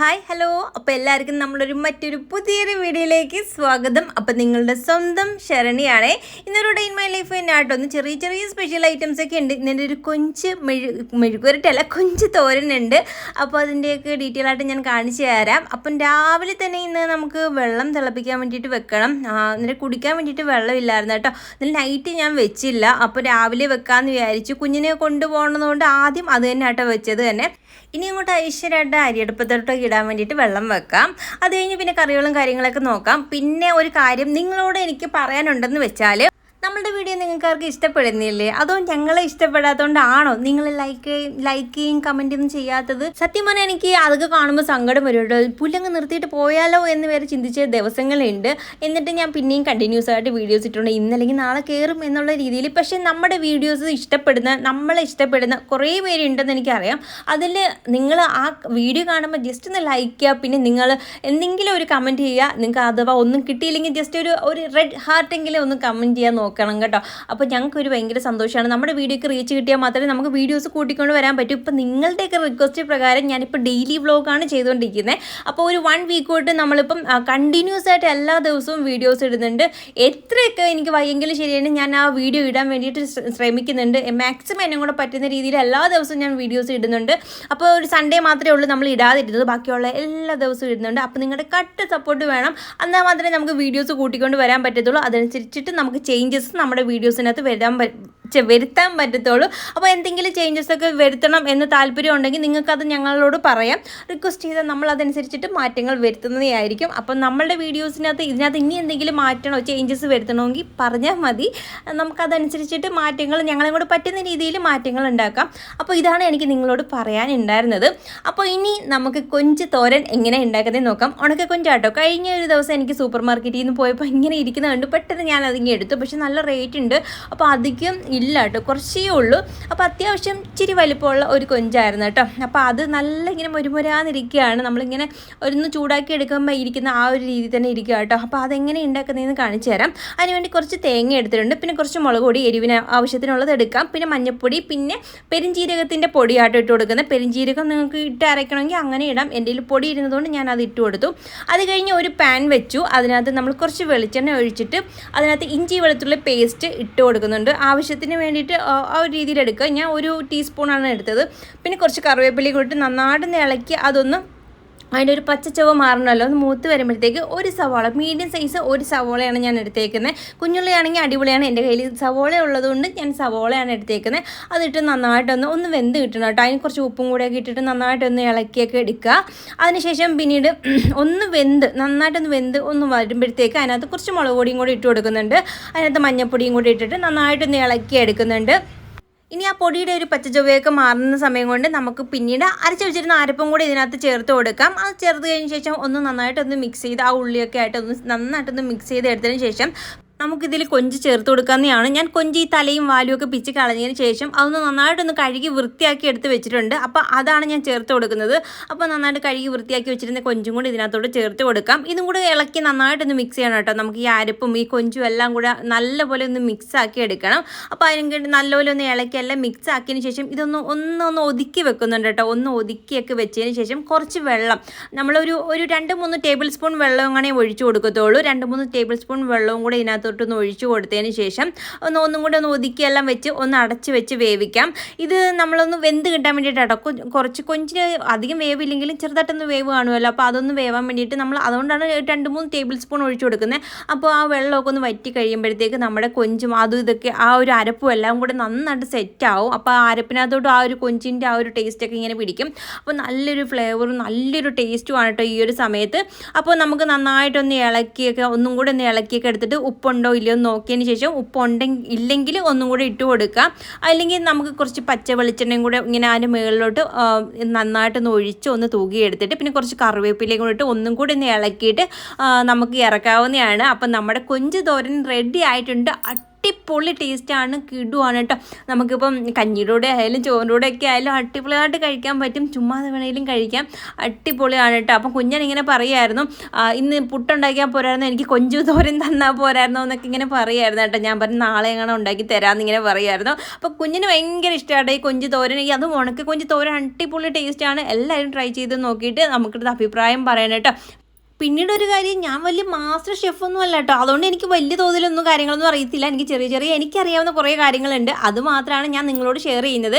Hi hello അപ്പോൾ എല്ലാവർക്കും നമ്മളൊരു മറ്റൊരു പുതിയൊരു വീഡിയോയിലേക്ക് സ്വാഗതം. അപ്പോൾ നിങ്ങളുടെ സ്വന്തം ശരണിയാണേ. ഇന്നൊരു ഡേ ഇൻ മൈ ലൈഫ് തന്നെ ആട്ടോ ഒന്ന് ചെറിയ ചെറിയ സ്പെഷ്യൽ ഐറ്റംസ് ഒക്കെ ഉണ്ട്. ഇതിന്റെ ഒരു കൊഞ്ച് മെഴു മെഴുകുരട്ടല്ല കൊഞ്ച് തോരനുണ്ട് അപ്പോൾ അതിന്റെയൊക്കെ ഡീറ്റെയിൽ ആയിട്ട് ഞാൻ കാണിച്ചു തരാം. അപ്പം രാവിലെ തന്നെ ഇന്ന് നമുക്ക് വെള്ളം തിളപ്പിക്കാൻ വേണ്ടിയിട്ട് വെക്കണം. അന്നേരം കുടിക്കാൻ വേണ്ടിയിട്ട് വെള്ളമില്ലായിരുന്നു കേട്ടോ. ഇന്നലെ നൈറ്റ് ഞാൻ വെച്ചില്ല. അപ്പോൾ രാവിലെ വെക്കാമെന്ന് വിചാരിച്ചു. കുഞ്ഞിനെ കൊണ്ടുപോകണമെന്നുകൊണ്ട് ആദ്യം അത് തന്നെ ആട്ടോ വെച്ചത് തന്നെ. ഇനി അങ്ങോട്ട് ഐശ്വര്യമായിട്ട് അരിയടുപ്പത്തോട്ടൊക്കെ ഇടാൻ വേണ്ടിയിട്ട് വെള്ളം വെക്കാം. അത് കഴിഞ്ഞ് പിന്നെ കറികളും കാര്യങ്ങളൊക്കെ നോക്കാം. പിന്നെ ഒരു കാര്യം നിങ്ങളോട് എനിക്ക് പറയാനുണ്ടെന്ന് വെച്ചാൽ നമ്മളുടെ വീഡിയോ നിങ്ങൾക്ക് ആർക്കും ഇഷ്ടപ്പെടുന്നില്ലേ? അതോ ഞങ്ങളെ ഇഷ്ടപ്പെടാത്തതുകൊണ്ടാണോ നിങ്ങൾ ലൈക്ക് ലൈക്കും കമന്റും ചെയ്യാത്തത്? സത്യം പറഞ്ഞാൽ എനിക്ക് അതൊക്കെ കാണുമ്പോൾ സങ്കടം വരും കേട്ടോ. പുല്ലങ്ങ് നിർത്തിയിട്ട് പോയാലോ എന്ന് വരെ ചിന്തിച്ച ദിവസങ്ങളുണ്ട്. എന്നിട്ട് ഞാൻ പിന്നെയും കണ്ടിന്യൂസ് ആയിട്ട് വീഡിയോസ് ഇട്ടുണ്ട് ഇന്നല്ലെങ്കിൽ നാളെ കയറും എന്നുള്ള രീതിയിൽ. പക്ഷേ നമ്മുടെ വീഡിയോസ് ഇഷ്ടപ്പെടുന്ന നമ്മളെ ഇഷ്ടപ്പെടുന്ന കുറേ പേരുണ്ടെന്ന് എനിക്കറിയാം. അതിൽ നിങ്ങൾ ആ വീഡിയോ കാണുമ്പോൾ ജസ്റ്റ് ഒന്ന് ലൈക്ക് ചെയ്യുക. പിന്നെ നിങ്ങൾ എന്തെങ്കിലും ഒരു കമന്റ് ചെയ്യുക. നിങ്ങൾക്ക് അഥവാ ഒന്നും കിട്ടിയില്ലെങ്കിൽ ജസ്റ്റ് ഒരു ഒരു റെഡ് ഹാർട്ടെങ്കിലും ഒന്ന് കമന്റ് ചെയ്യാൻ നോക്കണം കേട്ടോ. അപ്പോൾ ഞങ്ങൾക്കൊരു ഭയങ്കര സന്തോഷമാണ്. നമ്മുടെ വീഡിയോക്ക് റീച്ച് കിട്ടിയാൽ മാത്രമേ നമുക്ക് വീഡിയോസ് കൂട്ടിക്കൊണ്ട് വരാൻ പറ്റൂ. ഇപ്പം നിങ്ങളുടെയൊക്കെ റിക്വസ്റ്റ് പ്രകാരം ഞാനിപ്പോൾ ഡെയിലി വ്ളോഗാണ് ചെയ്തുകൊണ്ടിരിക്കുന്നത് അപ്പോൾ ഒരു വൺ വീക്ക് തൊട്ട് നമ്മളിപ്പം കണ്ടിന്യൂസ് ആയിട്ട് എല്ലാ ദിവസവും വീഡിയോസ് ഇടുന്നുണ്ട്. എത്രയൊക്കെ എനിക്ക് വയ്യെങ്കിലും ശരിയാണ് ഞാൻ ആ വീഡിയോ ഇടാൻ വേണ്ടിയിട്ട് ശ്രമിക്കുന്നുണ്ട്. മാക്സിമം എന്നെ കൂടെ പറ്റുന്ന രീതിയിൽ എല്ലാ ദിവസവും ഞാൻ വീഡിയോസ് ഇടുന്നുണ്ട്. അപ്പോൾ ഒരു സൺഡേ മാത്രമേ ഉള്ളൂ നമ്മൾ ഇടാതിരുന്നത്. ബാക്കിയുള്ള എല്ലാ ദിവസവും ഇടുന്നുണ്ട്. അപ്പോൾ നിങ്ങളുടെ കട്ട് സപ്പോർട്ട് വേണം. എന്നാൽ മാത്രമേ നമുക്ക് വീഡിയോസ് കൂട്ടിക്കൊണ്ട് വരാൻ പറ്റത്തുള്ളൂ. അതനുസരിച്ചിട്ട് നമുക്ക് ചേഞ്ചസ് നമ്മുടെ വീഡിയോസിനകത്ത് വരാൻ വരുത്താൻ പറ്റത്തുള്ളൂ. അപ്പോൾ എന്തെങ്കിലും ചേഞ്ചസ് ഒക്കെ വരുത്തണം എന്ന് താല്പര്യം ഉണ്ടെങ്കിൽ നിങ്ങൾക്കത് ഞങ്ങളോട് പറയാം. റിക്വസ്റ്റ് ചെയ്താൽ നമ്മൾ അതനുസരിച്ചിട്ട് മാറ്റങ്ങൾ വരുത്തുന്നതായിരിക്കും അപ്പം നമ്മളുടെ വീഡിയോസിനകത്ത് ഇതിനകത്ത് ഇനി എന്തെങ്കിലും മാറ്റണോ ചേഞ്ചസ് വരുത്തണമെങ്കിൽ പറഞ്ഞാൽ മതി. നമുക്കതനുസരിച്ചിട്ട് മാറ്റങ്ങൾ ഞങ്ങളെ കൂടെ പറ്റുന്ന രീതിയിൽ മാറ്റങ്ങൾ ഉണ്ടാക്കാം. അപ്പോൾ ഇതാണ് എനിക്ക് നിങ്ങളോട് പറയാനുണ്ടായിരുന്നത്. അപ്പോൾ ഇനി നമുക്ക് കൊഞ്ച് തോരൻ എങ്ങനെ ഉണ്ടാക്കുന്നത് നോക്കാം. ഉണക്ക കൊഞ്ചാട്ടോ. കഴിഞ്ഞ ഒരു ദിവസം എനിക്ക് സൂപ്പർ മാർക്കറ്റിൽ നിന്ന് പോയപ്പോൾ ഇങ്ങനെ ഇരിക്കുന്നതുകൊണ്ട് പെട്ടെന്ന് ഞാൻ അതിങ്ങനെ എടുത്തു. പക്ഷെ നല്ല റേറ്റ് ഉണ്ട്. അപ്പോൾ അധികം ഇല്ല കേട്ടോ കുറച്ചേ ഉള്ളൂ. അപ്പോൾ അത്യാവശ്യം ഇച്ചിരി വലിപ്പമുള്ള ഒരു കൊഞ്ചായിരുന്നു കേട്ടോ. അപ്പോൾ അത് നല്ല ഇങ്ങനെ മുരുമുരാന്നിരിക്കുകയാണ്. നമ്മളിങ്ങനെ ഒന്ന് ചൂടാക്കി എടുക്കുമ്പോൾ ഇരിക്കുന്ന ആ ഒരു രീതി തന്നെ ഇരിക്കുക കേട്ടോ. അപ്പോൾ അതെങ്ങനെ ഉണ്ടാക്കുന്നതെന്ന് കാണിച്ചു തരാം. അതിനുവേണ്ടി കുറച്ച് തേങ്ങ എടുത്തിട്ടുണ്ട്. പിന്നെ കുറച്ച് മുളക് പൊടി എരിവിന് ആവശ്യത്തിനുള്ളത് എടുക്കാം. പിന്നെ മഞ്ഞൾപ്പൊടി പിന്നെ പെരിഞ്ജീരകത്തിന്റെ പൊടിയാട്ടോ ഇട്ട് കൊടുക്കുന്നത്. പെരുംജീരകം നിങ്ങൾക്ക് ഇട്ട് അരയ്ക്കണമെങ്കിൽ അങ്ങനെ ഇടാം. എന്റെ കയ്യിൽ പൊടി ഇരുന്നതുകൊണ്ട് ഞാൻ അത് ഇട്ട് കൊടുത്തു. അത് കഴിഞ്ഞ് ഒരു പാൻ വെച്ചു. അതിനകത്ത് നമ്മൾ കുറച്ച് വെളിച്ചെണ്ണ ഒഴിച്ചിട്ട് അതിനകത്ത് ഇഞ്ചി വെളുത്തുള്ളി പേസ്റ്റ് ഇട്ട് കൊടുക്കുന്നുണ്ട്. ആവശ്യത്തിന് വേണ്ടിയിട്ട് ആ ഒരു രീതിയിൽ എടുക്കുക. ഞാൻ ഒരു ടീസ്പൂണാണ് എടുത്തത്. പിന്നെ കുറച്ച് കറിവേപ്പിലയും കൂട്ടി നന്നായിട്ട് ഇളക്കി അതൊന്ന് അതിന്റെ ഒരു പച്ച ചുവ മാറണമല്ലോ? ഒന്ന് മൂത്ത് വരുമ്പോഴത്തേക്ക് ഒരു സവാള മീഡിയം സൈസ് ഒരു സവോളയാണ് ഞാൻ എടുത്തേക്കുന്നത് കുഞ്ഞുള്ളിയാണെങ്കിൽ അടിപൊളിയാണ്. എന്റെ കയ്യിൽ സവോള ഉള്ളതുകൊണ്ട് ഞാൻ സവോളയാണ് എടുത്തേക്കുന്നത് അതിട്ട് നന്നായിട്ടൊന്ന് ഒന്ന് വെന്ത് കിട്ടണം കേട്ടോ. അതിന് കുറച്ച് ഉപ്പും കൂടെയൊക്കെ ഇട്ടിട്ട് നന്നായിട്ടൊന്ന് ഇളക്കിയൊക്കെ എടുക്കുക. അതിനുശേഷം പിന്നീട് ഒന്ന് വെന്ത് നന്നായിട്ടൊന്ന് വെന്ത് ഒന്ന് വരുമ്പോഴത്തേക്ക് അതിനകത്ത് കുറച്ച് മുളക് പൊടിയും കൂടി ഇട്ട് കൊടുക്കുന്നുണ്ട്. അതിനകത്ത് മഞ്ഞൾപ്പൊടിയും കൂടി ഇട്ടിട്ട് നന്നായിട്ടൊന്ന് ഇളക്കി എടുക്കുന്നുണ്ട് ഇനി ആ പൊടിയുടെ ഒരു പച്ചച്ചുവയൊക്കെ മാറുന്ന സമയം കൊണ്ട് നമുക്ക് പിന്നീട് അരച്ച് വെച്ചിരുന്ന അരപ്പും കൂടി ഇതിനകത്ത് ചേർത്ത് കൊടുക്കാം. അത് ചേർത്ത് കഴിഞ്ഞ ശേഷം ഒന്ന് നന്നായിട്ടൊന്ന് മിക്സ് ചെയ്ത് ആ ഉള്ളിയൊക്കെ ആയിട്ട് ഒന്ന് നന്നായിട്ടൊന്ന് മിക്സ് ചെയ്ത് എടുത്തതിന് ശേഷം നമുക്കിതിൽ കൊഞ്ച് ചേർത്ത് കൊടുക്കാവുന്നതാണ് ഞാൻ കൊഞ്ച് ഈ തലയും വാലും ഒക്കെ പിച്ച് കളഞ്ഞതിന് ശേഷം അതൊന്ന് നന്നായിട്ടൊന്ന് കഴുകി വൃത്തിയാക്കി എടുത്ത് വെച്ചിട്ടുണ്ട്. അപ്പോൾ അതാണ് ഞാൻ ചേർത്ത് കൊടുക്കുന്നത്. അപ്പോൾ നന്നായിട്ട് കഴുകി വൃത്തിയാക്കി വെച്ചിരുന്ന കൊഞ്ചും കൂടി ഇതിനകത്തോട്ട് ചേർത്ത് കൊടുക്കാം. ഇതും കൂടി ഇളക്കി നന്നായിട്ടൊന്ന് മിക്സ് ചെയ്യണം കേട്ടോ. നമുക്ക് ഈ അരപ്പും ഈ കൊഞ്ചും എല്ലാം കൂടെ നല്ലപോലെ ഒന്ന് മിക്സ് ആക്കി എടുക്കണം. അപ്പോൾ അതിനും നല്ലപോലെ ഒന്ന് ഇളക്കി എല്ലാം മിക്സ് ആക്കിയതിന് ശേഷം ഇതൊന്ന് ഒന്നൊന്ന് ഒതുക്കി വെക്കുന്നുണ്ട് കേട്ടോ. ഒന്ന് ഒതുക്കിയൊക്കെ വെച്ചതിന് ശേഷം കുറച്ച് വെള്ളം. നമ്മളൊരു ഒരു രണ്ട് മൂന്ന് ടേബിൾ സ്പൂൺ വെള്ളം അങ്ങനെ ഒഴിച്ചു കൊടുക്കത്തുള്ളൂ. രണ്ട് മൂന്ന് ടേബിൾ സ്പൂൺ വെള്ളവും കൂടെ ഇതിനകത്തോട്ടൊന്ന് ഒഴിച്ചു കൊടുത്തതിന് ശേഷം ഒന്ന് ഒന്നും കൂടെ ഒന്ന് ഒതുക്കി എല്ലാം വെച്ച് ഒന്ന് അടച്ച് വെച്ച് വേവിക്കാം. ഇത് നമ്മളൊന്ന് വെന്ത് കിട്ടാൻ വേണ്ടിയിട്ടാണ് കുറച്ച് കൊഞ്ചിന് അധികം വേവില്ലെങ്കിലും ചെറുതായിട്ടൊന്ന് വേവ് കാണുമല്ലോ. അപ്പോൾ അതൊന്ന് വേവാൻ വേണ്ടിയിട്ട് നമ്മൾ അതുകൊണ്ടാണ് രണ്ട് മൂന്ന് ടേബിൾ സ്പൂൺ ഒഴിച്ചു കൊടുക്കുന്നത്. അപ്പോൾ ആ വെള്ളമൊക്കെ ഒന്ന് വറ്റി കഴിയുമ്പോഴത്തേക്ക് നമ്മുടെ കൊഞ്ചും അതും ഇതൊക്കെ ആ ഒരു അരപ്പും എല്ലാം കൂടെ നന്നായിട്ട് സെറ്റാവും അപ്പോൾ ആ അരപ്പിനകത്തോട്ട് ആ ഒരു കൊഞ്ചിന്റെ ആ ഒരു ടേസ്റ്റൊക്കെ ഇങ്ങനെ പിടിക്കും. അപ്പോൾ നല്ലൊരു ഫ്ലേവറും നല്ലൊരു ടേസ്റ്റുമാണ് കേട്ടോ ഈ ഒരു സമയത്ത്. അപ്പോൾ നമുക്ക് നന്നായിട്ടൊന്ന് ഇളക്കിയൊക്കെ ഒന്നും കൂടെ ഒന്ന് ഇളക്കിയൊക്കെ എടുത്തിട്ട് ഉപ്പുണ്ടോ ഇല്ലയോ എന്ന് നോക്കിയതിന് ശേഷം ഉപ്പുണ്ടെങ്കിൽ ഇല്ലെങ്കിൽ ഒന്നും കൂടെ ഇട്ട് കൊടുക്കാം അല്ലെങ്കിൽ നമുക്ക് കുറച്ച് പച്ച വെളിച്ചെണ്ണയും കൂടെ ഇങ്ങനെ അതിന്റെ മുകളിലോട്ട് നന്നായിട്ട് നന്നായിട്ടൊന്ന് ഒഴിച്ച് ഒന്ന് തൂകിയെടുത്തിട്ട് പിന്നെ കുറച്ച് കറിവേപ്പിലയും കൂടെ ഇട്ട് ഒന്നും കൂടി ഒന്ന് ഇളക്കിയിട്ട് നമുക്ക് ഇറക്കാവുന്നതാണ്. അപ്പം നമ്മുടെ കൊഞ്ച് തോരൻ റെഡി ആയിട്ടുണ്ട്. അടിപൊളി ടേസ്റ്റാണ് കിടുവാണ് കേട്ടോ. നമുക്കിപ്പം കഞ്ഞിയുടെ ആയാലും ചോറിന്റെ ഒക്കെ ആയാലും അടിപൊളിയായിട്ട് കഴിക്കാൻ പറ്റും. ചുമ്മാ വേണേലും കഴിക്കാം. അടിപൊളിയാണ് കേട്ടോ. അപ്പം കുഞ്ഞൻ ഇങ്ങനെ പറയുമായിരുന്നു ഇന്ന് പുട്ടുണ്ടാക്കിയാൽ പോരായിരുന്നു എനിക്ക് കൊഞ്ചു തോരൻ തന്നാൽ പോരായിരുന്നോ എന്നൊക്കെ ഇങ്ങനെ പറയുമായിരുന്നു കേട്ടോ. ഞാൻ പറഞ്ഞു നാളെ എങ്ങനെ ഉണ്ടാക്കി തരാമെന്ന് ഇങ്ങനെ പറയുമായിരുന്നു അപ്പോൾ കുഞ്ഞിന് ഭയങ്കര ഇഷ്ടമാണ് ഈ കൊഞ്ചു തോരൻ. ഈ അത് ഉണക്ക കൊഞ്ചു തോരൻ അടിപൊളി ടേസ്റ്റാണ് എല്ലാവരും ട്രൈ ചെയ്ത് നോക്കിയിട്ട് നമുക്കിത് അഭിപ്രായം പറയണം കേട്ടോ. പിന്നീട് ഒരു കാര്യം ഞാൻ വലിയ മാസ്റ്റർ ഷെഫൊന്നും അല്ല കേട്ടോ അതുകൊണ്ട് എനിക്ക് വലിയ തോതിലൊന്നും കാര്യങ്ങളൊന്നും അറിയത്തില്ല. എനിക്ക് ചെറിയ ചെറിയ എനിക്കറിയാവുന്ന കുറേ കാര്യങ്ങളുണ്ട്. അത് മാത്രമാണ് ഞാൻ നിങ്ങളോട് ഷെയർ ചെയ്യുന്നത്.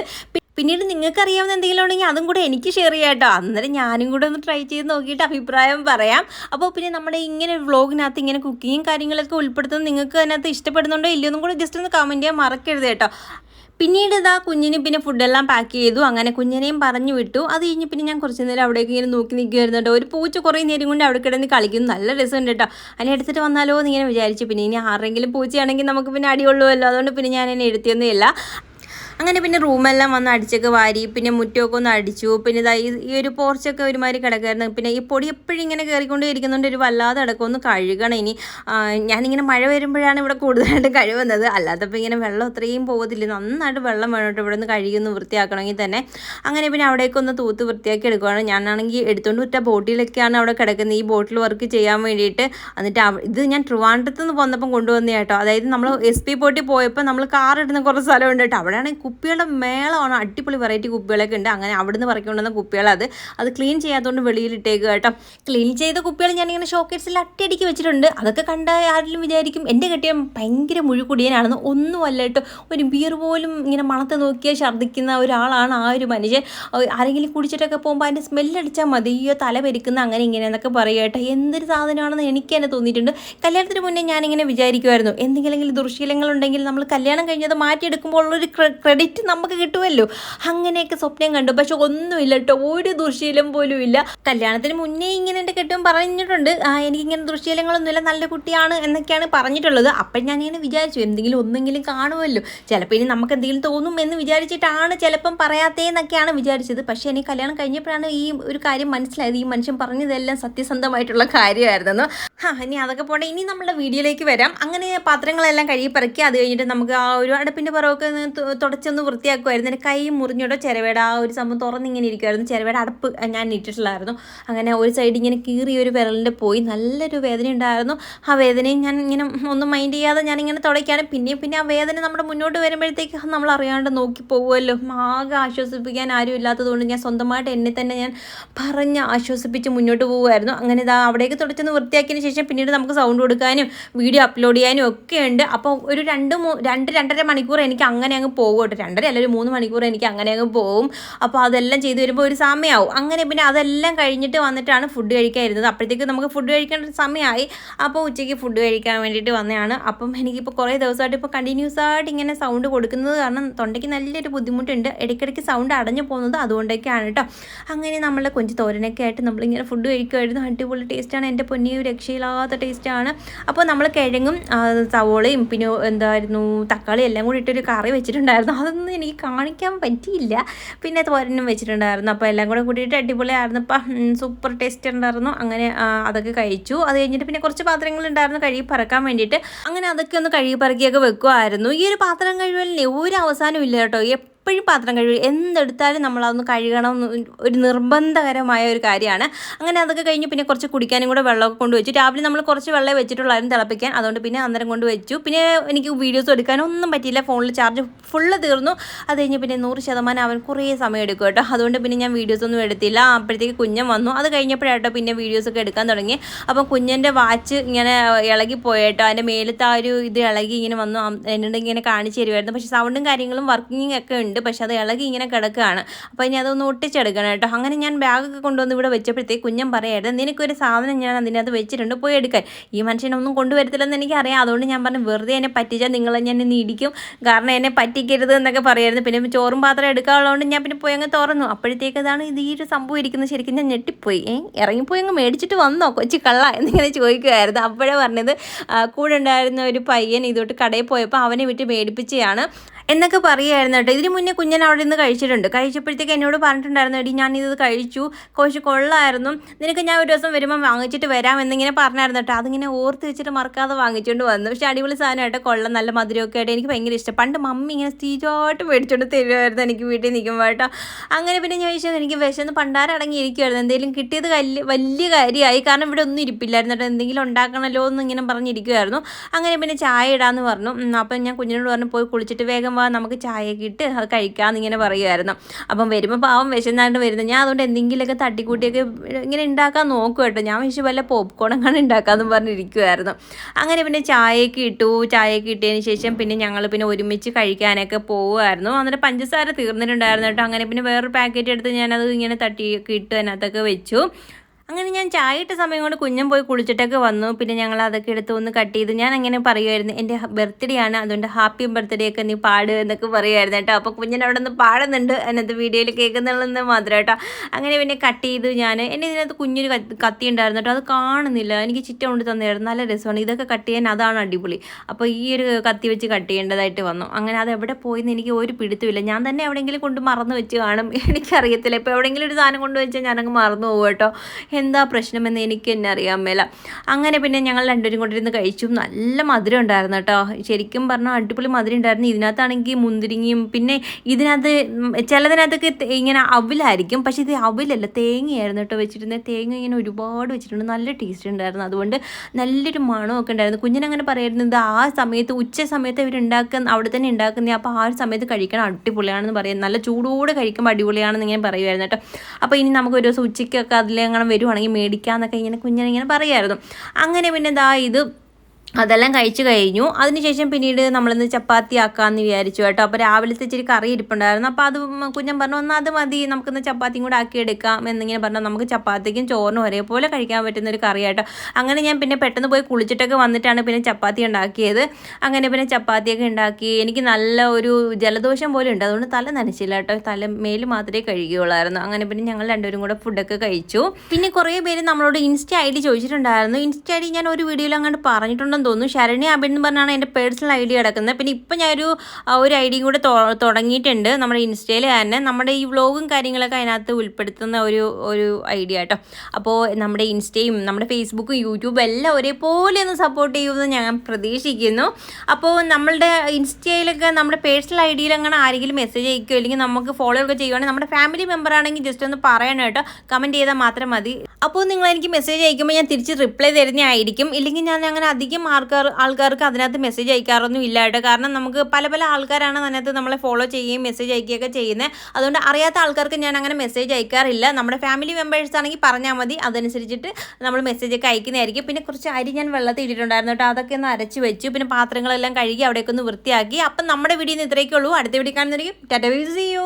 പിന്നീട് നിങ്ങൾക്ക് അറിയാവുന്ന എന്തെങ്കിലും ഉണ്ടെങ്കിൽ അതും കൂടെ എനിക്ക് ഷെയർ ചെയ്യാം കേട്ടോ അന്നേരം ഞാനും കൂടെ ഒന്ന് ട്രൈ ചെയ്ത് നോക്കിയിട്ട് അഭിപ്രായം പറയാം. അപ്പോൾ പിന്നെ നമ്മുടെ ഇങ്ങനെ വ്ളോഗിനകത്ത് ഇങ്ങനെ കുക്കിങ്ങും കാര്യങ്ങളൊക്കെ ഉൾപ്പെടുത്തുന്നത് നിങ്ങൾക്ക് അതിനകത്ത് ഇഷ്ടപ്പെടുന്നുണ്ടോ ഇല്ലയോ എന്നും കൂടെ ജസ്റ്റ് ഒന്ന് കമന്റ് ചെയ്യാൻ മറക്കരുത് കേട്ടോ. പിന്നീട് ഇതാ കുഞ്ഞിന് പിന്നെ ഫുഡെല്ലാം പാക്ക് ചെയ്തു. അങ്ങനെ കുഞ്ഞിനെയും പറഞ്ഞു വിട്ടു. അത് കഴിഞ്ഞ് പിന്നെ ഞാൻ കുറച്ച് നേരം അവിടേക്ക് ഇങ്ങനെ നോക്കി നിൽക്കുമായിരുന്നു കേട്ടോ. ഒരു പൂച്ച കുറേ നേരം കൊണ്ട് അവിടെ കിടന്ന് കളിക്കുന്നു. നല്ല രസമുണ്ട് കേട്ടോ. അതിനെ എടുത്തിട്ട് വന്നാലോ എന്ന് ഇങ്ങനെ വിചാരിച്ചു. പിന്നെ ഇനി ആരെങ്കിലും പൂച്ചയാണെങ്കിൽ നമുക്ക് പിന്നെ അടികൊള്ളുമല്ലോ അതുകൊണ്ട് പിന്നെ ഞാൻ എന്നെ എടുത്തിയൊന്നുമില്ല. അങ്ങനെ പിന്നെ റൂമെല്ലാം വന്ന് അടിച്ചൊക്കെ വാരി പിന്നെ മുറ്റമൊക്കെ ഒന്ന് അടിച്ചു പിന്നെ ഇതാ ഈ ഒരു പോർച്ചൊക്കെ ഒരുമാതിരി കിടക്കായിരുന്നു. പിന്നെ ഈ പൊടി എപ്പോഴും ഇങ്ങനെ കയറിക്കൊണ്ടേ ഇരിക്കുന്നുണ്ട്. ഒരു വല്ലാതെ അടക്കം ഒന്ന് കഴുകണം ഇനി. ഞാനിങ്ങനെ മഴ വരുമ്പോഴാണ് ഇവിടെ കൂടുതലായിട്ട് കഴിവുന്നത് അല്ലാത്തപ്പോൾ ഇങ്ങനെ വെള്ളം അത്രയും പോകത്തില്ല. നന്നായിട്ട് വെള്ളം വേണോട്ട് ഇവിടെ നിന്ന് കഴുകിയൊന്ന് വൃത്തിയാക്കണമെങ്കിൽ തന്നെ. അങ്ങനെ പിന്നെ അവിടേക്ക് ഒന്ന് തൂത്ത് വൃത്തിയാക്കി എടുക്കുകയാണ് ഞാനാണെങ്കിൽ എടുത്തുകൊണ്ട് ഒറ്റ ബോട്ടിലൊക്കെയാണ് അവിടെ കിടക്കുന്നത്. ഈ ബോട്ടിൽ വർക്ക് ചെയ്യാൻ വേണ്ടിയിട്ട്. എന്നിട്ട് ഇത് ഞാൻ ട്രിവാൻഡ്രത്ത് നിന്ന് വന്നപ്പം കൊണ്ടുവന്നേ കേട്ടോ അതായത് നമ്മൾ എസ് പി പോട്ടി പോയപ്പോൾ നമ്മൾ കാർ ഇടുന്ന കുറച്ച് സ്ഥലമുണ്ട് കേട്ടോ അവിടെയാണെങ്കിൽ കുപ്പികളുടെ മേളമാണ് അടിപൊളി വെറൈറ്റി കുപ്പികളൊക്കെ ഉണ്ട്. അങ്ങനെ അവിടുന്ന് പറിക്കൊണ്ടുവന്ന കുപ്പികളത്. അത് ക്ലീൻ ചെയ്യാത്തതുകൊണ്ട് വെളിയിലിട്ടേക്ക് കേട്ടോ. ക്ലീൻ ചെയ്ത കുപ്പികൾ ഞാനിങ്ങനെ ഷോക്കേഴ്സിൽ അട്ടിയടിക്ക് വെച്ചിട്ടുണ്ട്. അതൊക്കെ കണ്ട ആരെങ്കിലും വിചാരിക്കും എന്റെ കെട്ടിയ ഭയങ്കര മുഴുകുടിയനാണെന്ന് ഒന്നുമല്ല കേട്ടോ. ഒരു ബിയർ പോലും ഇങ്ങനെ മണത്ത് നോക്കിയാൽ ഛർദ്ദിക്കുന്ന ഒരാളാണ് ആ ഒരു മനുഷ്യൻ. ആരെങ്കിലും കുടിച്ചിട്ടൊക്കെ പോകുമ്പോൾ അതിന്റെ സ്മെല്ലടിച്ചാൽ മതി. അയ്യോ തല പെരുക്കുന്ന അങ്ങനെ ഇങ്ങനെ എന്നൊക്കെ പറയുക കേട്ടോ. എന്തൊരു സാധനമാണെന്ന് എനിക്ക് തന്നെ തോന്നിയിട്ടുണ്ട്. കല്യാണത്തിന് മുന്നേ ഞാനിങ്ങനെ വിചാരിക്കുമായിരുന്നു എന്തെങ്കിലും ദുർശീലങ്ങളുണ്ടെങ്കിൽ നമ്മൾ കല്യാണം കഴിഞ്ഞത് മാറ്റിയെടുക്കുമ്പോൾ ഉള്ളൊരു ക്രെഡിറ്റ് നമുക്ക് കിട്ടുമല്ലോ. അങ്ങനെയൊക്കെ സ്വപ്നം കണ്ടു. പക്ഷെ ഒന്നുമില്ല കേട്ടോ. ഒരു ദുർശീലം പോലും ഇല്ല. കല്യാണത്തിന് മുന്നേ ഇങ്ങനെ എന്റെ കെട്ടും പറഞ്ഞിട്ടുണ്ട്. ആ, എനിക്കിങ്ങനെ ദുർശീലങ്ങളൊന്നുമില്ല നല്ല കുട്ടിയാണ് എന്നൊക്കെയാണ് പറഞ്ഞിട്ടുള്ളത്. അപ്പം ഞാനിങ്ങനെ വിചാരിച്ചു എന്തെങ്കിലും ഒന്നെങ്കിലും കാണുമല്ലോ. ചിലപ്പോൾ ഇനി നമുക്ക് എന്തെങ്കിലും തോന്നും എന്ന് വിചാരിച്ചിട്ടാണ് ചിലപ്പം പറയാത്തേന്നൊക്കെയാണ് വിചാരിച്ചത്. പക്ഷേ എനിക്ക് കല്യാണം കഴിഞ്ഞപ്പോഴാണ് ഈ ഒരു കാര്യം മനസ്സിലായത്. ഈ മനുഷ്യൻ പറഞ്ഞതെല്ലാം സത്യസന്ധമായിട്ടുള്ള കാര്യമായിരുന്നു ഹാ ഇനി അതൊക്കെ പോട്ടെ. ഇനി നമ്മുടെ വീഡിയോയിലേക്ക് വരാം. അങ്ങനെ പാത്രങ്ങളെല്ലാം കഴുകി പറക്കി അത് കഴിഞ്ഞിട്ട് നമുക്ക് ആ ഒരു അടുപ്പിന്റെ പുറമൊക്കെ ഒന്ന് തുടച്ചൊന്ന് വൃത്തിയാക്കുമായിരുന്നു എന്റെ കൈ മുറിഞ്ഞോട്ടോ ചെറുവേട ആ ഒരു സംഭവം തുറന്നിങ്ങനെ ഇരിക്കുമായിരുന്നു ചെറുവേട അടപ്പ് ഞാൻ ഇട്ടിട്ടില്ലായിരുന്നു അങ്ങനെ ഒരു സൈഡ് ഇങ്ങനെ കീറി ഒരു വിരലിന്റെ പോയി നല്ലൊരു വേദന ഉണ്ടായിരുന്നു. ആ വേദനയും ഞാൻ ഇങ്ങനെ ഒന്നും മൈൻഡ് ചെയ്യാതെ ഞാനിങ്ങനെ തുടയ്ക്കാണ് പിന്നെയും പിന്നെ ആ വേദന നമ്മുടെ മുന്നോട്ട് വരുമ്പോഴത്തേക്ക് നമ്മൾ അറിയാണ്ട് നോക്കി പോകുമല്ലോ ആകെ ആശ്വസിപ്പിക്കാൻ ആരും ഇല്ലാത്തതുകൊണ്ട് ഞാൻ സ്വന്തമായിട്ട് എന്നെ തന്നെ ഞാൻ പറഞ്ഞ് ആശ്വസിപ്പിച്ച് മുന്നോട്ട് പോകുമായിരുന്നു അങ്ങനെ ഇതാ അവിടേക്ക് തുടച്ചൊന്ന് വൃത്തിയാക്കിയതിന് ശേഷം പിന്നീട് നമുക്ക് സൗണ്ട് കൊടുക്കാനും വീഡിയോ അപ്ലോഡ് ചെയ്യാനും ഒക്കെ ഉണ്ട്. അപ്പോൾ ഒരു രണ്ട് രണ്ട് രണ്ടര മണിക്കൂർ എനിക്ക് അങ്ങനെ അങ്ങ് പോകും കേട്ടോ രണ്ടര അല്ല ഒരു മൂന്ന് മണിക്കൂർ എനിക്ക് അങ്ങനെ അങ്ങ് പോകും അപ്പോൾ അതെല്ലാം ചെയ്ത് വരുമ്പോൾ ഒരു സമയമാവും അങ്ങനെ പിന്നെ അതെല്ലാം കഴിഞ്ഞിട്ട് വന്നിട്ടാണ് ഫുഡ് കഴിക്കാതിരുന്നത് അപ്പോഴത്തേക്ക് നമുക്ക് ഫുഡ് കഴിക്കേണ്ട ഒരു സമയമായി അപ്പോൾ ഉച്ചയ്ക്ക് ഫുഡ് കഴിക്കാൻ വേണ്ടിയിട്ട് വന്നതാണ്. അപ്പം എനിക്കിപ്പോൾ കുറേ ദിവസമായിട്ട് ഇപ്പോൾ കണ്ടിന്യൂസ് ആയിട്ട് ഇങ്ങനെ സൗണ്ട് കൊടുക്കുന്നത് കാരണം തൊണ്ടയ്ക്ക് നല്ലൊരു ബുദ്ധിമുട്ടുണ്ട്. ഇടയ്ക്കിടയ്ക്ക് സൗണ്ട് അടഞ്ഞു പോകുന്നത് അതുകൊണ്ടൊക്കെയാണ് കേട്ടോ അങ്ങനെ നമ്മളെ കൊഞ്ച് തോരനൊക്കെ ആയിട്ട് നമ്മളിങ്ങനെ ഫുഡ് കഴിക്കുമായിരുന്നു അടിപൊളി ടേസ്റ്റാണ് എന്റെ പൊന്നിയ രക്ഷയില്ലാത്ത ടേസ്റ്റാണ് അപ്പോൾ നമ്മൾ കിഴങ്ങും സവോളയും പിന്നെ എന്തായിരുന്നു തക്കാളി എല്ലാം കൂടി ഇട്ടൊരു കറി വെച്ചിട്ടുണ്ടായിരുന്നു. അതൊന്നും എനിക്ക് കാണിക്കാൻ പറ്റിയില്ല. പിന്നെ തോരനും വെച്ചിട്ടുണ്ടായിരുന്നു. അപ്പോൾ എല്ലാം കൂടെ കൂട്ടിയിട്ട് അടിപൊളിയായിരുന്നു അപ്പം സൂപ്പർ ടേസ്റ്റ് ഉണ്ടായിരുന്നു. അങ്ങനെ അതൊക്കെ കഴിച്ചു. അത് കഴിഞ്ഞിട്ട് പിന്നെ കുറച്ച് പാത്രങ്ങൾ ഉണ്ടായിരുന്നു കഴുകി പറക്കാൻ വേണ്ടിയിട്ട്. അങ്ങനെ അതൊക്കെ ഒന്ന് കഴുകി പറക്കിയൊക്കെ വെക്കുമായിരുന്നു ഈ ഒരു പാത്രം കഴുകലിന് ഒരു അവസാനം ഇല്ല കേട്ടോ. എപ്പോഴും പാത്രം കഴുകി എന്തെടുത്താലും നമ്മളതൊന്ന് കഴുകണം ഒരു നിർബന്ധകരമായ ഒരു കാര്യമാണ്. അങ്ങനെ അതൊക്കെ കഴിഞ്ഞ് പിന്നെ കുറച്ച് കുടിക്കാനും കൂടെ വെള്ളമൊക്കെ കൊണ്ട് വെച്ചു. രാവിലെ നമ്മൾ കുറച്ച് വെള്ളമേ വെച്ചിട്ടുള്ളായിരുന്നു തിളപ്പിക്കാൻ. അതുകൊണ്ട് പിന്നെ അന്നേരം കൊണ്ട് വെച്ചു. പിന്നെ എനിക്ക് വീഡിയോസ് എടുക്കാനൊന്നും പറ്റിയില്ല. ഫോണിൽ ചാർജ് ഫുള്ള് തീർന്നു. അത് കഴിഞ്ഞ് പിന്നെ നൂറ് ശതമാനം അവൻ കുറേ സമയം എടുക്കും കേട്ടോ. അതുകൊണ്ട് പിന്നെ ഞാൻ വീഡിയോസ് ഒന്നും എടുത്തില്ല. അപ്പോഴത്തേക്ക് കുഞ്ഞൻ വന്നു. അത് കഴിഞ്ഞപ്പോഴാട്ടോ പിന്നെ വീഡിയോസൊക്കെ എടുക്കാൻ തുടങ്ങി. അപ്പം കുഞ്ഞന്റെ വാച്ച് ഇങ്ങനെ ഇളകി പോയേട്ടോ. അതിന്റെ മേലത്തെ ആ ഒരു ഇത് ഇളകി ഇങ്ങനെ വന്നു. എന്നുണ്ടെങ്കിൽ ഇങ്ങനെ കാണിച്ചു തരുമായിരുന്നു പക്ഷേ സൗണ്ടും കാര്യങ്ങളും വർക്കിംഗ് ഒക്കെ ഉണ്ട്. പക്ഷെ അത് ഇളകി ഇങ്ങനെ കിടക്കുകയാണ്. അപ്പോൾ ഇനി അതൊന്ന് ഒട്ടിച്ചെടുക്കണം കേട്ടോ. അങ്ങനെ ഞാൻ ബാഗൊക്കെ കൊണ്ടുവന്ന് ഇവിടെ വെച്ചപ്പോഴത്തേക്ക് കുഞ്ഞൻ പറയായിരുന്നു നിനക്കൊരു സാധനം ഞാൻ അതിനകത്ത് വെച്ചിട്ടുണ്ട് പോയി എടുക്കാൻ. ഈ മനുഷ്യനൊന്നും കൊണ്ടുവരത്തില്ലെന്ന് എനിക്കറിയാം. അതുകൊണ്ട് ഞാൻ പറഞ്ഞു വെറുതെ എന്നെ പറ്റിച്ചാൽ നിങ്ങൾ ഞാൻ ഇന്ന് ഇടിക്കും. കാരണം എന്നെ പറ്റിക്കരുത് എന്നൊക്കെ പറയായിരുന്നു. പിന്നെ ചോറും പാത്രം എടുക്കാനുള്ളതുകൊണ്ട് ഞാൻ പിന്നെ പോയി അങ്ങ് തുറന്നു. അപ്പോഴത്തേക്ക് അതാണ് ഇത് ഈ ഒരു സംഭവം ഇരിക്കുന്നത്. ശരിക്കും ഞാൻ ഞെട്ടിപ്പോയി. ഇറങ്ങിപ്പോയി അങ്ങ് മേടിച്ചിട്ട് വന്നോ? കൊച്ചു കള്ള എന്നിങ്ങനെ ചോദിക്കുമായിരുന്നു അപ്പോഴേ പറഞ്ഞത് കൂടെ ഉണ്ടായിരുന്ന ഒരു പയ്യൻ ഇതോട്ട് കടയിൽ പോയപ്പോൾ അവനെ വിട്ട് മേടിപ്പിച്ചതാണ് എന്നൊക്കെ പറയുമായിരുന്നു കേട്ടോ. ഇതിന് മുന്നേ കുഞ്ഞൻ അവിടെ നിന്ന് കഴിച്ചിട്ടുണ്ട്. കഴിച്ചപ്പോഴത്തേക്ക് എന്നോട് പറഞ്ഞിട്ടുണ്ടായിരുന്നു എടി ഞാൻ കഴിച്ചു. കോശ് കൊള്ളായിരുന്നു. നിനക്ക് ഞാൻ ഒരു ദിവസം വരുമ്പോൾ വാങ്ങിച്ചിട്ട് വരാം എന്നിങ്ങനെ പറഞ്ഞായിരുന്നു കേട്ടോ. അതിങ്ങനെ ഓർത്ത് വെച്ചിട്ട് മറക്കാതെ വാങ്ങിച്ചുകൊണ്ട് വന്നു. പക്ഷേ അടിപൊളി സാധനമായിട്ട് കൊള്ളം നല്ല മധുരമൊക്കെ ആയിട്ട് എനിക്ക് ഭയങ്കര ഇഷ്ടം. പണ്ട് മമ്മി ഇങ്ങനെ സ്ഥിരമായിട്ട് മേടിച്ചുകൊണ്ട് തരുമായിരുന്നു എനിക്ക് വീട്ടിൽ നിൽക്കുമ്പോൾ കേട്ടോ. അങ്ങനെ പിന്നെ ഞാൻ ചോദിച്ചത് എനിക്ക് വിശന്ന് പണ്ടാരടങ്ങിയിരിക്കുമായിരുന്നു എന്തെങ്കിലും കിട്ടിയത് വലിയ വലിയ കാര്യമായി. കാരണം ഇവിടെ ഒന്നും ഇരിപ്പില്ലായിരുന്നു കേട്ടോ. എന്തെങ്കിലും ഉണ്ടാക്കണമല്ലോ എന്ന് ഇങ്ങനെ പറഞ്ഞിരിക്കുമായിരുന്നു അങ്ങനെ പിന്നെ ചായ ഇടാന്ന് പറഞ്ഞു. അപ്പം ഞാൻ കുഞ്ഞിനോട് പറഞ്ഞു പോയി കുളിച്ചിട്ട് വേഗം വാ നമുക്ക് ചായയൊക്കെ ഇട്ട് അത് കഴിക്കാമെന്ന് ഇങ്ങനെ പറയുമായിരുന്നു അപ്പം വരുമ്പോൾ പാവം വിശന്നാണ്ട് വരുന്നത്. ഞാൻ അതുകൊണ്ട് എന്തെങ്കിലുമൊക്കെ തട്ടിക്കൂട്ടിയൊക്കെ ഇങ്ങനെ ഉണ്ടാക്കാൻ നോക്കും കേട്ടോ. ഞാൻ വിഷു വല്ല അങ്ങനെ ഉണ്ടാക്കാമെന്ന് പറഞ്ഞിരിക്കുമായിരുന്നു അങ്ങനെ പിന്നെ ചായയൊക്കെ ഇട്ടു. ചായയൊക്കെ ഇട്ടതിന് ശേഷം പിന്നെ ഞങ്ങൾ പിന്നെ ഒരുമിച്ച് കഴിക്കാനൊക്കെ പോവുമായിരുന്നു അന്നേരം പഞ്ചസാര തീർന്നിട്ടുണ്ടായിരുന്നു കേട്ടോ. അങ്ങനെ പിന്നെ വേറൊരു പാക്കറ്റ് എടുത്ത് ഞാനത് ഇങ്ങനെ തട്ടിയൊക്കെ ഇട്ട് അതിനകത്തൊക്കെ വെച്ചു. അങ്ങനെ ഞാൻ ചായയിട്ട സമയം കൊണ്ട് കുഞ്ഞും പോയി കുളിച്ചിട്ടൊക്കെ വന്നു. പിന്നെ ഞങ്ങൾ അതൊക്കെ എടുത്ത് ഒന്ന് കട്ട് ചെയ്ത്. ഞാൻ അങ്ങനെ പറയുമായിരുന്നു എന്റെ ബർത്ത്ഡേ ആണ്. അതുകൊണ്ട് ഹാപ്പി ബർത്ത്ഡേ ഒക്കെ നീ പാട് എന്നൊക്കെ പറയുമായിരുന്നു കേട്ടോ. അപ്പോൾ കുഞ്ഞിന് അവിടെ നിന്ന് പാടുന്നുണ്ട്. അതിനകത്ത് വീഡിയോയിൽ കേൾക്കുന്നുള്ളതെന്ന് മാത്രം കേട്ടോ. അങ്ങനെ പിന്നെ കട്ട് ചെയ്ത് ഞാൻ. എന്റെ ഇതിനകത്ത് കുഞ്ഞൊരു കത്തി- ഉണ്ടായിരുന്നു കേട്ടോ. അത് കാണുന്നില്ല. എനിക്ക് ചിറ്റ കൊണ്ട് തന്നായിരുന്നു നല്ല രസമാണ്. ഇതൊക്കെ കട്ട് ചെയ്യാൻ അതാണ് അടിപൊളി. അപ്പോൾ ഈ ഒരു കത്തി വെച്ച് കട്ട് ചെയ്യേണ്ടതായിട്ട് വന്നു. അങ്ങനെ അത് എവിടെ പോയെന്ന് എനിക്ക് ഒരു പിടുത്തമില്ല ഞാൻ തന്നെ എവിടെയെങ്കിലും കൊണ്ട് മറന്നു വെച്ച് കാണും. എനിക്കറിയത്തില്ല. ഇപ്പോൾ എവിടെയെങ്കിലും ഒരു സാധനം കൊണ്ട് വെച്ചാൽ ഞാനങ്ങ് മറന്നു പോകും കേട്ടോ. എന്താ പ്രശ്നമെന്ന് എനിക്ക് തന്നെ അറിയാൻ മേല. അങ്ങനെ പിന്നെ ഞങ്ങൾ രണ്ടുപേരും കൊണ്ടിരുന്ന് കഴിച്ചു. നല്ല മധുരം ഉണ്ടായിരുന്നു കേട്ടോ. ശരിക്കും പറഞ്ഞാൽ അടിപൊളി മധുരം ഉണ്ടായിരുന്നു. ഇതിനകത്താണെങ്കിൽ മുന്തിരിങ്ങയും പിന്നെ ഇതിനകത്ത് ചിലതിനകത്തൊക്കെ ഇങ്ങനെ അവിലായിരിക്കും. പക്ഷേ ഇത് അവിലല്ല തേങ്ങയായിരുന്നു കേട്ടോ വെച്ചിരുന്നത് തേങ്ങ ഇങ്ങനെ ഒരുപാട് വെച്ചിട്ടുണ്ട്. നല്ല ടേസ്റ്റ് ഉണ്ടായിരുന്നു. അതുകൊണ്ട് നല്ലൊരു മണമൊക്കെ ഉണ്ടായിരുന്നു. കുഞ്ഞിനങ്ങനെ പറയുന്നത് ആ സമയത്ത് ഉച്ച സമയത്ത് ഇവരുണ്ടാക്കുന്ന അവിടെ തന്നെ ഉണ്ടാക്കുന്ന. അപ്പോൾ ആ ഒരു സമയത്ത് കഴിക്കണം. അടിപൊളിയാണെന്ന് പറയും. നല്ല ചൂടോടെ കഴിക്കുമ്പോൾ അടിപൊളിയാണെന്ന് ഇങ്ങനെ പറയുമായിരുന്നു കേട്ടോ. അപ്പോൾ ഇനി നമുക്ക് ഒരു ദിവസം ഉച്ചയ്ക്കൊക്കെ അതിലെങ്ങനെ വരുവാണെങ്കിൽ മേടിക്കാമെന്നൊക്കെ ഇങ്ങനെ കുഞ്ഞിനെ ഇങ്ങനെ പറയുമായിരുന്നു അങ്ങനെ പിന്നെ ദാ ഇത് അതെല്ലാം കഴിച്ചു കഴിഞ്ഞു. അതിനുശേഷം പിന്നീട് നമ്മളിന്ന് ചപ്പാത്തി ആക്കാമെന്ന് വിചാരിച്ചു കേട്ടോ. അപ്പോൾ രാവിലത്തെ ഇച്ചിരി കറി ഇരിപ്പുണ്ടായിരുന്നു. അപ്പോൾ അത് കുഞ്ഞം കുഞ്ഞൻ പറഞ്ഞു എന്നാൽ അത് മതി. നമുക്കിന്ന് ചപ്പാത്തിയും കൂടെ ആക്കി എടുക്കാം. എന്നിങ്ങനെ പറഞ്ഞാൽ നമുക്ക് ചപ്പാത്തിക്കും ചോറിനും ഒരേപോലെ കഴിക്കാൻ പറ്റുന്ന ഒരു കറി കേട്ടോ അങ്ങനെ ഞാൻ പിന്നെ പെട്ടെന്ന് പോയി കുളിച്ചിട്ടൊക്കെ വന്നിട്ടാണ് പിന്നെ ചപ്പാത്തി ഉണ്ടാക്കിയത്. അങ്ങനെ പിന്നെ ചപ്പാത്തിയൊക്കെ ഉണ്ടാക്കി. എനിക്ക് നല്ല ഒരു ജലദോഷം പോലെ ഉണ്ട്. അതുകൊണ്ട് തല നനച്ചില്ല കേട്ടോ. തല മേൽ മാത്രമേ കഴുകിയുള്ളായിരുന്നു. അങ്ങനെ പിന്നെ ഞങ്ങൾ രണ്ടുപേരും കൂടെ ഫുഡൊക്കെ കഴിച്ചു. പിന്നെ കുറേ പേര് നമ്മളോട് ഇൻസ്റ്റ ഐ ഡി ചോദിച്ചിട്ടുണ്ടായിരുന്നു. ഇൻസ്റ്റ ഐ ഡി ഞാൻ ഒരു വീഡിയോയിൽ അങ്ങോട്ട് പറഞ്ഞിട്ടുണ്ടെന്ന് തോന്നുന്നു. ശരണി അബിൻ എന്ന് പറഞ്ഞാണ് എന്റെ പേഴ്സണൽ ഐ ഡി കിടക്കുന്നത്. പിന്നെ ഇപ്പം ഞാനൊരു ഒരു ഐ ഡിയും കൂടെ തുടങ്ങിയിട്ടുണ്ട് നമ്മുടെ ഇൻസ്റ്റയിൽ തന്നെ. നമ്മുടെ ഈ വ്ളോഗും കാര്യങ്ങളൊക്കെ അതിനകത്ത് ഉൾപ്പെടുത്തുന്ന ഒരു ഒരു ഐഡിയ കേട്ടോ. അപ്പോൾ നമ്മുടെ ഇൻസ്റ്റയും നമ്മുടെ ഫേസ്ബുക്കും യൂട്യൂബും എല്ലാം ഒരേപോലെ ഒന്ന് സപ്പോർട്ട് ചെയ്യുമെന്ന് ഞാൻ പ്രതീക്ഷിക്കുന്നു. അപ്പോൾ നമ്മളുടെ ഇൻസ്റ്റയിലൊക്കെ നമ്മുടെ പേഴ്സണൽ ഐ ഡിയിൽ അങ്ങനെ ആരെങ്കിലും മെസ്സേജ് അയക്കുകയോ അല്ലെങ്കിൽ നമുക്ക് ഫോളോ ഒക്കെ ചെയ്യുവാണെങ്കിൽ നമ്മുടെ ഫാമിലി മെമ്പർ ആണെങ്കിൽ ജസ്റ്റ് ഒന്ന് പറയണം കേട്ടോ. കമന്റ് ചെയ്താൽ മാത്രം മതി. അപ്പോൾ നിങ്ങൾ എനിക്ക് മെസ്സേജ് അയക്കുമ്പോൾ ഞാൻ തിരിച്ച് റിപ്ലൈ തരുന്നതായിരിക്കും ഇല്ലെങ്കിൽ ഞാൻ അങ്ങനെ അധികം ആൾക്കാർ ആൾക്കാർക്ക് അതിനകത്ത് മെസ്സേജ് അയക്കാറൊന്നും ഇല്ല കേട്ടോ. കാരണം നമുക്ക് പല പല ആൾക്കാരാണ് അതിനകത്ത് നമ്മളെ ഫോളോ ചെയ്യുകയും മെസ്സേജ് അയക്കുകയൊക്കെ ചെയ്യുന്നത് അതുകൊണ്ട് അറിയാത്ത ആൾക്കാർക്ക് ഞാൻ അങ്ങനെ മെസ്സേജ് അയക്കാറില്ല. നമ്മുടെ ഫാമിലി മെമ്പേഴ്സ് ആണെങ്കിൽ പറഞ്ഞാൽ മതി. അതനുസരിച്ചിട്ട് നമ്മൾ മെസ്സേജ് ഒക്കെ അയക്കുന്നതായിരിക്കും. പിന്നെ കുറച്ച് അരി ഞാൻ വെള്ളത്തിൽ ഇട്ടിട്ടുണ്ടായിരുന്നു കേട്ടോ. അതൊക്കെ ഒന്ന് അരച്ച് വെച്ചു. പിന്നെ പാത്രങ്ങളെല്ലാം കഴുകി അവിടെയൊക്കെ ഒന്ന് വൃത്തിയാക്കി. അപ്പം നമ്മുടെ വീഡിയോ ഇത്രയൊക്കെ ഉള്ളൂ. അടുത്ത വീഡിയോ കാണുന്നതായിരിക്കും ടാറ്റ വീഡിയോ